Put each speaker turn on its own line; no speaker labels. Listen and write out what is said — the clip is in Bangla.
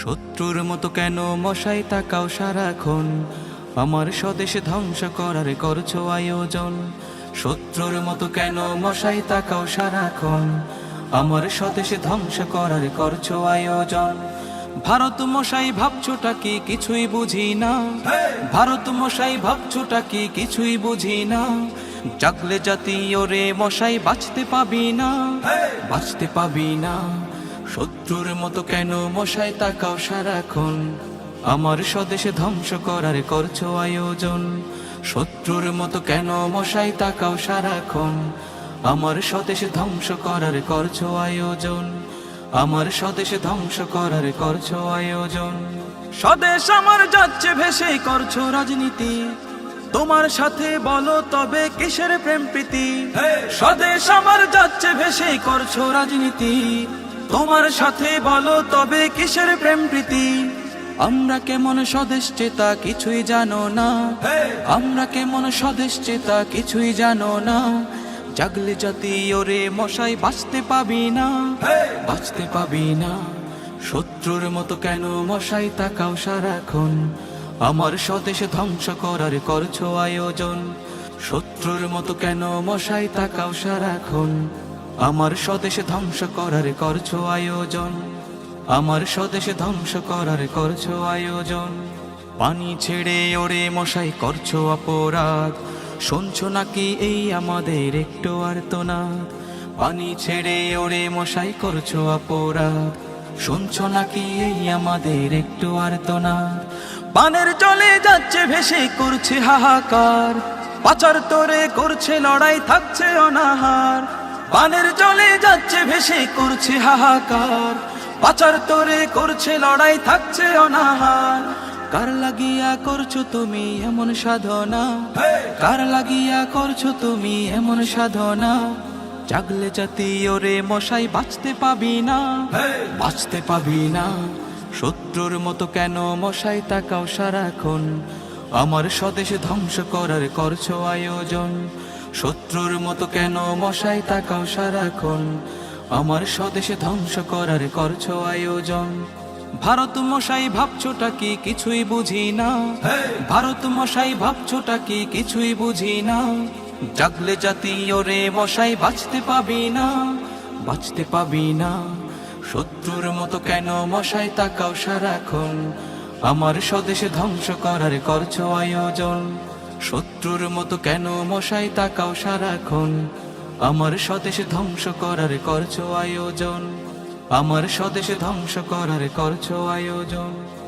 শত্রুর মতো কেন মশাই তাকাও সারাক্ষণ? আমার স্বদেশে ধ্বংস করার করছ আয়োজন। শত্রুর মতো কেন মশাই তাকাও সারাক্ষণ? আমার স্বদেশে ধ্বংস করার করছ আয়োজন। ভারত মশাই, ভাবছোটা কি? কিছুই বুঝি না। ভারত মশাই, ভাবছোটা কি? কিছুই বুঝি না। জাগলে জাতীয় রে মশাই, বাঁচতে পাবি না। বাঁচতে পাবি না। শত্রুর মতো কেন মশাই তাকাও সারাক্ষণ? আমার স্বদেশে ধ্বংস করার করছ আয়োজন। শত্রুর মতো কেন মশাই তাকাও সারাক্ষণ? আমার স্বদেশে ধ্বংস করার করছ আয়োজন। আমার স্বদেশে ধ্বংস করার করছ আয়োজন। স্বদেশ আমার যাচ্ছে ভেসে করছ রাজনীতি। তোমার সাথে বলো তবে কিসের প্রেম প্রীতি? স্বদেশ আমার যাচ্ছে ভেসে করছ রাজনীতি। তোমার সাথে বলো তবে কিসের প্রেম প্রীতি? আমরা কেমন স্বদেশ চেতা কিছুই জানো না। আমরা কেমন স্বদেশ চেতা কিছুই জানো না। জাগলে জাতীয় রে মশাই বাঁচতে পাবি না। বাঁচতে পাবি না। শত্রুর মতো কেন মশাই তাকাও সারাক্ষণ? আমার স্বদেশে ধ্বংস করার করছ আয়োজন। শত্রুর মতো কেন মশাই তাকাও সারাক্ষণ? আমার স্বদেশে ধ্বংস করার করছ আয়োজন। আমার স্বদেশে ধ্বংস করার করছ আয়োজন। পানি ছেড়ে ওরে মশাই করছ অপরাধ। শুনছো নাকি এই আমাদের একটু আর্তনাদ? পানি ছেড়ে ওরে মশাই করছ অপরাধ। শুনছো নাকি এই আমাদের একটু আর্তনাদ? পানের চলে যাচ্ছে, ভেসে করছে হাহাকার। পাচার তোরে করছে, লড়াই থাকছে অনাহার। পানের চলে যাচ্ছে ভেসে করছে হাহাকার। পাচার তোরে করছে লড়াই থাকছে অনাহার। কার লাগিয়া করছ তুমি এমন সাধনা? কার লাগিয়া করছ তুমি এমন সাধনা? জাগলে জাতীয় রে মশাই বাঁচতে পাবি না। বাঁচতে পাবি না। শত্রুর মতো কেন মশাই তাকাও সারাক্ষণ। আমার স্বদেশে ধ্বংস করার করছ আয়োজন। শত্রুর মতো কেন মশাই তাকাও সারাক্ষণ আমার স্বদেশে ধ্বংস করার করছ আয়োজন। ভারত মশাই, ভাবছোটা কি কিছুই বুঝি না। ভারত মশাই, ভাবছোটা কি কিছুই বুঝি না। জাগলে জাতীয় রে মশাই, বাঁচতে পাবি না, বাঁচতে পাবি না। শত্রুর মতো কেন মশাই তাকাও সারাক্ষণ আমার স্বদেশে ধ্বংস করার করছ আয়োজন। শত্রুর মতো কেন মশাই তাকাও সারাক্ষণ? আমার স্বদেশে ধ্বংস করার করছ আয়োজন। আমার স্বদেশে ধ্বংস করার করছ আয়োজন।